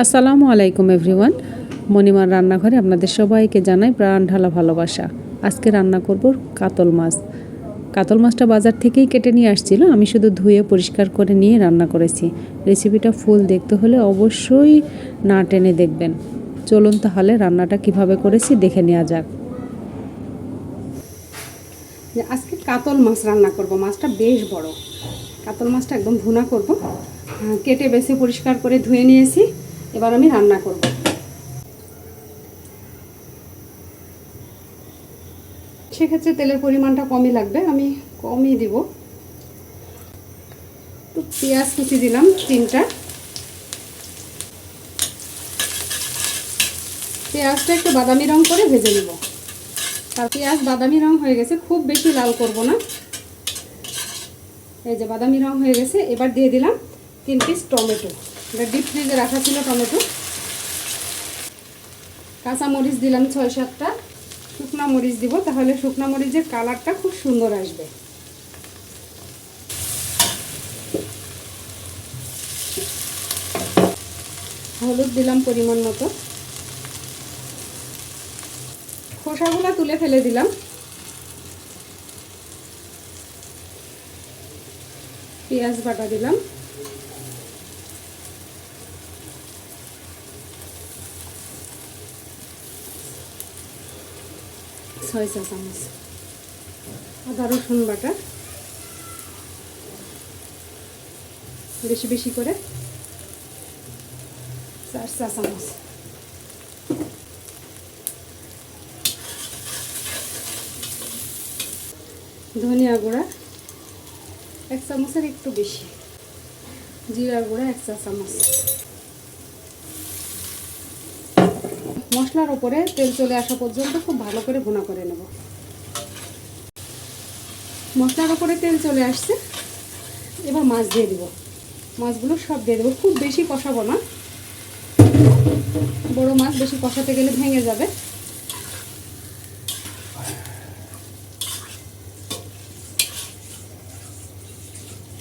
আসসালামু আলাইকুম এভরিওয়ান। মণিমার রান্নাঘরে আপনাদের সবাইকে জানাই প্রাণ ঢালা ভালোবাসা। আজকে রান্না করব কাতল মাছ। কাতল মাছটা বাজার থেকেই কেটে নিয়ে আসছিল, আমি শুধু ধুয়ে পরিষ্কার করে নিয়ে রান্না করেছি। রেসিপিটা ফুল দেখতে হলে অবশ্যই না টেনে দেখবেন। চলুন তাহলে রান্নাটা কীভাবে করেছি দেখে নেওয়া যাক। আজকে কাতল মাছ রান্না করব, মাছটা বেশ বড়। কাতল মাছটা একদম ভুনা করব। কেটে বেছে পরিষ্কার করে ধুয়ে নিয়েছি। এবার আমি রান্না করব। সেক্ষেত্রে তেলের পরিমাণটা কমই লাগবে, আমি কমই দিব। তো পেঁয়াজ কুচি দিলাম, তিনটা। পেঁয়াজটা একটু বাদামি রং করে ভেজে নেব। তার পেঁয়াজ বাদামি রং হয়ে গেছে, খুব বেশি লাল করব না। এই যে বাদামি রং হয়ে গেছে, এবার দিয়ে দিলাম তিন পিস টমেটো। ডিপ ফ্রিজে রাখা ছিল টমেটো। কাঁচা মরিচ দিলাম ছয় সাতটা। শুকনা মরিচ দিব, তাহলে শুকনা মরিচের কালারটা খুব সুন্দর আসবে। হলুদ দিলাম পরিমাণ মতো। খোসাগুলো তুলে ফেলে দিলাম। পেঁয়াজ বাটা দিলাম। ছয় চা চামচ। আদা, রসুন বাটা। বেশি বেশি করে চার চা চামচ। ধনিয়া গুঁড়া এক চামচের একটু বেশি। জিরা গুঁড়া এক চা চামচ। মশলার উপরে তেল চলে আসা পর্যন্ত খুব ভালো করে ভুনা করে নেব। মশলার উপরে তেল চলে আসছে। এবার মাছ দিয়ে দেবো। মাছগুলো সব দিয়ে দেবো। খুব বেশি কষাবো না। বড় মাছ বেশি কষাতে গেলে ভেঙে যাবে।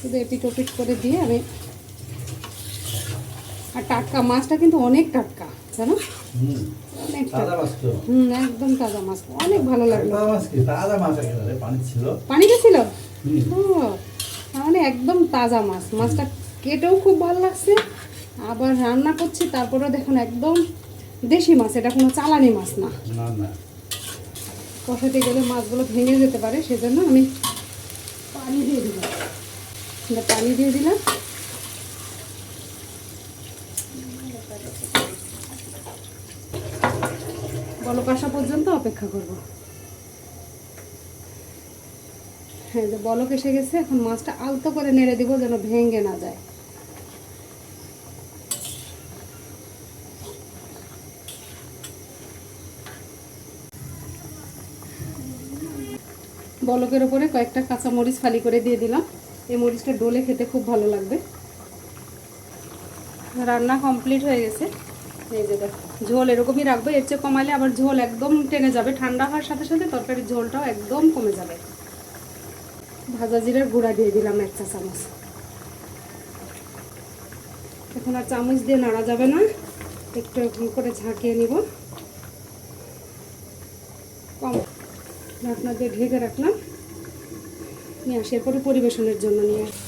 শুধু এপিট ওপিট করে দিয়ে আমি আর টাটকা মাছটা কিন্তু অনেক টাটকা। মাছ হুম একদম তাজা মাছ। অনেক ভালো লাগল। তাজা মাছ তাজা পানি ছিল। ও একদম তাজা মাছ। মাছটা কেটেও খুব ভালো লাগছে। আবার রান্না করছি তারপরে দেখুন একদম দেশি মাছ। এটা কোনো চালানি মাছ না। না না। কষাতে গেলে মাছগুলো ভেঙে যেতে পারে সেজন্য আমি পানি দিয়ে দিলাম। পানি দিয়ে দিলাম। বলক আসা পর্যন্ত অপেক্ষা করব। হ্যাঁ যে বলক এসে গেছে, এখন মাছটা আলতো করে নেড়ে দিব যেন ভেঙে না যায়। বলকের ওপরে কয়েকটা কাঁচা মরিচ ফালি করে দিয়ে দিলাম। এই মরিচটা ডোলে খেতে খুব ভালো লাগবে। রান্না কমপ্লিট হয়ে গেছে। ঝোল এরকমই রাখব, এর চেয়ে কমালে আবার ঝোল একদম টেনে যাবে। ঠান্ডা হওয়ার সাথে সাথে তরকারির ঝোলটাও একদম কমে যাবে। ভাজা জিরার গুঁড়া দিয়ে দিলাম এক চা চামচ। এখন আর চামচ দিয়ে নাড়া যাবে না, একটু এরকম করে ঝাঁকিয়ে নিব। কম ঢাকনা দিয়ে ঢেকে রাখলাম। নিয়ে আসি, এরপরে পরিবেশনের জন্য নিয়ে আসি।